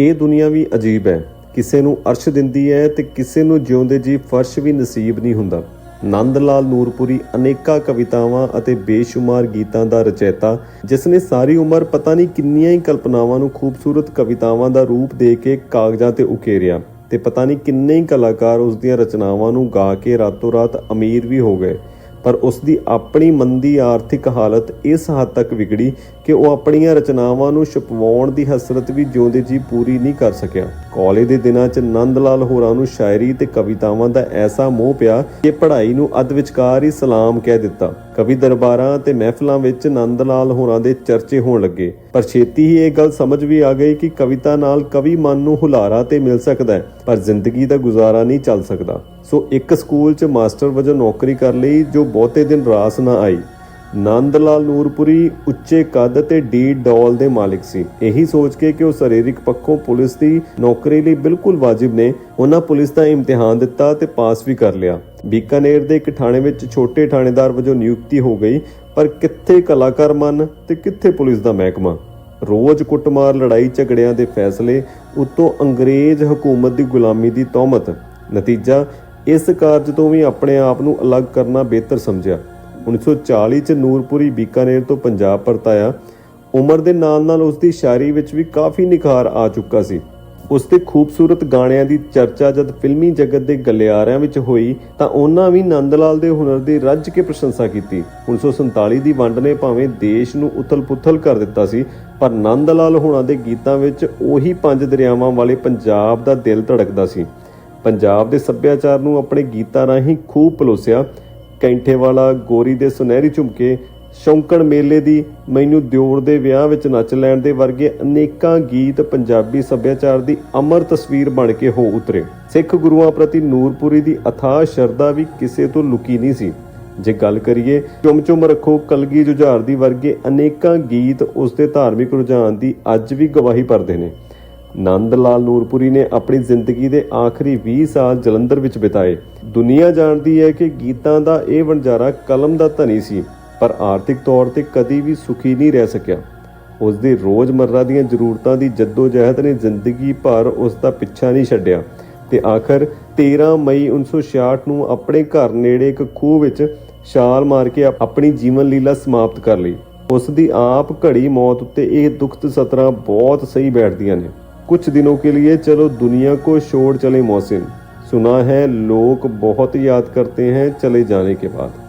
ਇਹ ਦੁਨੀਆ ਵੀ ਅਜੀਬ ਹੈ। ਕਿਸੇ ਨੂੰ ਅਰਸ਼ ਦਿੰਦੀ ਹੈ ਤੇ ਕਿਸੇ ਨੂੰ ਜਿਉਂਦੇ ਜੀ ਫਰਸ਼ ਵੀ ਨਸੀਬ ਨਹੀਂ ਹੁੰਦਾ। ਨੰਦ ਲਾਲ ਨੂਰਪੁਰੀ ਅਨੇਕਾਂ ਕਵਿਤਾਵਾਂ ਅਤੇ ਬੇਸ਼ੁਮਾਰ ਗੀਤਾਂ ਦਾ ਰਚੈਤਾ ਜਿਸ ਨੇ ਸਾਰੀ ਉਮਰ ਪਤਾ ਨਹੀਂ ਕਿੰਨੀਆਂ ਹੀ ਕਲਪਨਾਵਾਂ ਨੂੰ ਖੂਬਸੂਰਤ ਕਵਿਤਾਵਾਂ ਦਾ ਰੂਪ ਦੇ ਕੇ ਕਾਗਜ਼ਾਂ ਤੇ ਉਕੇਰਿਆ ਤੇ ਪਤਾ ਨਹੀਂ ਕਿੰਨੇ ਹੀ ਕਲਾਕਾਰ ਉਸ ਦੀਆਂ ਰਚਨਾਵਾਂ ਨੂੰ ਗਾ ਕੇ ਰਾਤੋਂ ਰਾਤ ਅਮੀਰ ਵੀ ਹੋ ਗਏ। ਪਰ ਉਸ ਦੀ ਆਪਣੀ ਮੰਦੀ ਆਰਥਿਕ ਹਾਲਤ ਇਸ ਹੱਦ ਤੱਕ ਵਿਗੜੀ ਕਿ ਉਹ ਆਪਣੀਆਂ ਰਚਨਾਵਾਂ ਨੂੰ ਛਪਵਾਉਣ ਦੀ ਹਸਰਤ ਵੀ ਜਿਉਂਦੇ ਜੀ ਪੂਰੀ ਨਹੀਂ ਕਰ ਸਕਿਆ। ਕਾਲਜ ਦੇ ਦਿਨਾਂ 'ਚ ਨੰਦ ਲਾਲ ਹੋਰਾਂ ਨੂੰ ਸ਼ਾਇਰੀ ਤੇ ਕਵਿਤਾਵਾਂ ਦਾ ਐਸਾ ਮੋਹ ਪਿਆ ਕਿ ਪੜ੍ਹਾਈ ਨੂੰ ਅੱਧ ਵਿਚਕਾਰ ਹੀ ਸਲਾਮ ਕਹਿ ਦਿੱਤਾ। ਕਵੀ ਦਰਬਾਰਾਂ ਤੇ ਮਹਿਫਲਾਂ ਵਿੱਚ ਨੰਦ ਲਾਲ ਹੋਰਾਂ ਦੇ ਚਰਚੇ ਹੋਣ ਲੱਗੇ। ਪਰ ਛੇਤੀ ਹੀ ਇਹ ਗੱਲ ਸਮਝ ਵੀ ਆ ਗਈ ਕਿ ਕਵਿਤਾ ਨਾਲ ਕਵੀ ਮਨ ਨੂੰ ਹੁਲਾਰਾ ਤੇ ਮਿਲ ਸਕਦਾ ਹੈ, ਪਰ ਜ਼ਿੰਦਗੀ ਦਾ ਗੁਜ਼ਾਰਾ ਨਹੀਂ ਚੱਲ ਸਕਦਾ। ਸੋ ਇੱਕ ਸਕੂਲ 'ਚ ਮਾਸਟਰ ਵਜੋਂ ਨੌਕਰੀ ਕਰ ਲਈ, ਜੋ ਬਹੁਤੇ ਦਿਨ ਰਾਸ ਨਾ ਆਈ। ਨੰਦ ਲਾਲ ਨੂਰਪੁਰੀ ਉੱਚੇ ਕੱਦ ਤੇ ਡੀ ਡੋਲ ਦੇ ਮਾਲਿਕ ਸੀ। ਇਹੀ ਸੋਚ ਕੇ ਕਿ ਉਹ ਸਰੀਰਕ ਪੱਖੋਂ ਪੁਲਿਸ ਦੀ ਨੌਕਰੀ ਲਈ ਬਿਲਕੁਲ ਵਾਜਿਬ ਨੇ, ਉਹਨਾਂ ਪੁਲਿਸ ਦਾ ਇਮਤਿਹਾਨ ਦਿੱਤਾ ਤੇ ਪਾਸ ਵੀ ਕਰ ਲਿਆ। ਬੀਕਾਨੇਰ ਦੇ ਇੱਕ ਥਾਣੇ ਵਿੱਚ ਛੋਟੇ ਥਾਣੇਦਾਰ ਵਜੋਂ ਨਿਯੁਕਤੀ ਹੋ ਗਈ, ਪਰ ਕਿੱਥੇ ਕਲਾਕਾਰ ਮਨ ਤੇ ਕਿੱਥੇ ਪੁਲਿਸ ਦਾ ਮਹਿਕਮਾ? ਰੋਜ਼ ਕੁੱਟਮਾਰ, ਲੜਾਈ ਝਗੜਿਆਂ ਦੇ ਫੈਸਲੇ, ਉਤੋਂ ਅੰਗਰੇਜ਼ ਹਕੂਮਤ ਦੀ ਗੁਲਾਮੀ ਦੀ ਤੌਮਤ। ਨਤੀਜਾ, ਇਸ ਕਾਰਜ ਤੋਂ ਵੀ ਆਪਣੇ ਆਪ ਨੂੰ ਅਲੱਗ ਕਰਨਾ ਬਿਹਤਰ ਸਮਝਿਆ। 1940 ਚ ਨੂਰਪੁਰੀ ਬੀਕਾਨੇਰ ਤੋਂ ਪੰਜਾਬ ਪਰਤਾਇਆ। ਉਮਰ ਦੇ ਨਾਲ ਨਾਲ ਉਸ ਦੀ ਸ਼ਾਇਰੀ ਵਿੱਚ ਵੀ ਕਾਫੀ ਨਿਖਾਰ ਆ ਚੁੱਕਾ ਸੀ। ਉਸ ਦੇ ਖੂਬਸੂਰਤ ਗਾਣਿਆਂ ਦੀ ਚਰਚਾ ਜਦ ਫਿਲਮੀ ਜਗਤ ਦੇ ਗਲਿਆਰਿਆਂ ਵਿੱਚ ਹੋਈ, ਤਾਂ ਉਹਨਾਂ ਵੀ ਨੰਦ ਲਾਲ ਦੇ ਹੁਨਰ ਦੀ ਰੱਜ ਕੇ ਪ੍ਰਸ਼ੰਸਾ ਕੀਤੀ। 1947 ਦੀ ਵੰਡ ਨੇ ਭਾਵੇਂ ਦੇਸ਼ ਨੂੰ ਉਥਲ-ਪੁਥਲ ਕਰ ਦਿੱਤਾ ਸੀ, ਪਰ ਨੰਦ ਲਾਲ ਹੁਣਾਂ ਦੇ ਗੀਤਾਂ ਵਿੱਚ ਉਹੀ ਪੰਜ ਦਰਿਆਵਾਂ ਵਾਲੇ ਪੰਜਾਬ ਦਾ ਦਿਲ ਧੜਕਦਾ ਸੀ। ਪੰਜਾਬ ਦੇ ਸੱਭਿਆਚਾਰ ਨੂੰ ਆਪਣੇ ਗੀਤਾਂ ਰਾਹੀਂ ਖੂਬ ਪਲੋਸਿਆ। ਕੈਂਠੇ ਵਾਲਾ ਗੋਰੀ ਦੇ ਸੁਨਹਿਰੀ ਝੁਮਕੇ ਸ਼ੌਂਕਣ ਮੇਲੇ ਦੀ ਮੈਨੂੰ ਦਿਓਰ ਦੇ ਵਿਆਹ ਵਿੱਚ ਨੱਚ ਲੈਣ ਦੇ ਵਰਗੇ ਅਨੇਕਾਂ ਗੀਤ ਪੰਜਾਬੀ ਸੱਭਿਆਚਾਰ ਦੀ ਅਮਰ ਤਸਵੀਰ ਬਣ ਕੇ ਹੋ ਉਤਰੇ। ਸਿੱਖ ਗੁਰੂਆਂ ਪ੍ਰਤੀ ਨੂਰਪੁਰੀ ਦੀ ਅਥਾਹ ਸ਼ਰਧਾ ਵੀ ਕਿਸੇ ਤੋਂ ਲੁਕੀ ਨਹੀਂ ਸੀ। ਜੇ ਗੱਲ ਕਰੀਏ ਚੁੰਮ ਚੁੰਮ ਰੱਖੋ ਕਲਗੀ ਜੁਝਾਰ ਦੀ ਵਰਗੇ ਅਨੇਕਾਂ ਗੀਤ ਉਸ ਦੇ ਧਾਰਮਿਕ ਰੁਝਾਨ ਦੀ ਅੱਜ ਵੀ ਗਵਾਹੀ ਭਰਦੇ ਨੇ। ਨੰਦ ਲਾਲ ਨੂਰਪੁਰੀ ਨੇ ਆਪਣੀ ਜ਼ਿੰਦਗੀ ਦੇ ਆਖਰੀ 20 ਸਾਲ ਜਲੰਧਰ ਵਿੱਚ ਬਿਤਾਏ। ਦੁਨੀਆ ਜਾਣਦੀ ਹੈ ਕਿ ਗੀਤਾਂ ਦਾ ਇਹ ਵਣਜਾਰਾ ਕਲਮ ਦਾ ਧਨੀ ਸੀ, ਪਰ ਆਰਥਿਕ ਤੌਰ ਤੇ ਕਦੀ ਵੀ ਸੁਖੀ ਨਹੀਂ ਰਹਿ ਸਕਿਆ। ਉਸ ਦੀ ਰੋਜ਼ਮਰਰਾ ਦੀਆਂ ਜ਼ਰੂਰਤਾਂ ਦੀ ਜਦੋਜਹਿਦ ਨੇ ਜ਼ਿੰਦਗੀ ਭਰ ਉਸ ਦਾ ਪਿੱਛਾ ਨਹੀਂ ਛੱਡਿਆ ਤੇ ਆਖਰ 13 ਮਈ 1966 ਨੂੰ ਆਪਣੇ ਘਰ ਨੇੜੇ ਇੱਕ ਖੂਹ ਵਿੱਚ ਛਾਲ ਮਾਰ ਕੇ ਆਪਣੀ ਜੀਵਨ ਲੀਲਾ ਸਮਾਪਤ ਕਰ ਲਈ। ਉਸ ਦੀ ਆਪ ਘੜੀ ਮੌਤ ਉੱਤੇ ਇਹ ਦੁਖਤ ਸਤਰਾਂ ਬਹੁਤ ਸਹੀ ਬੈਠਦੀਆਂ ਨੇ। कुछ दिनों के लिए चलो दुनिया को छोड़ चले मौसिन सुना है लोग बहुत याद करते हैं चले जाने के बाद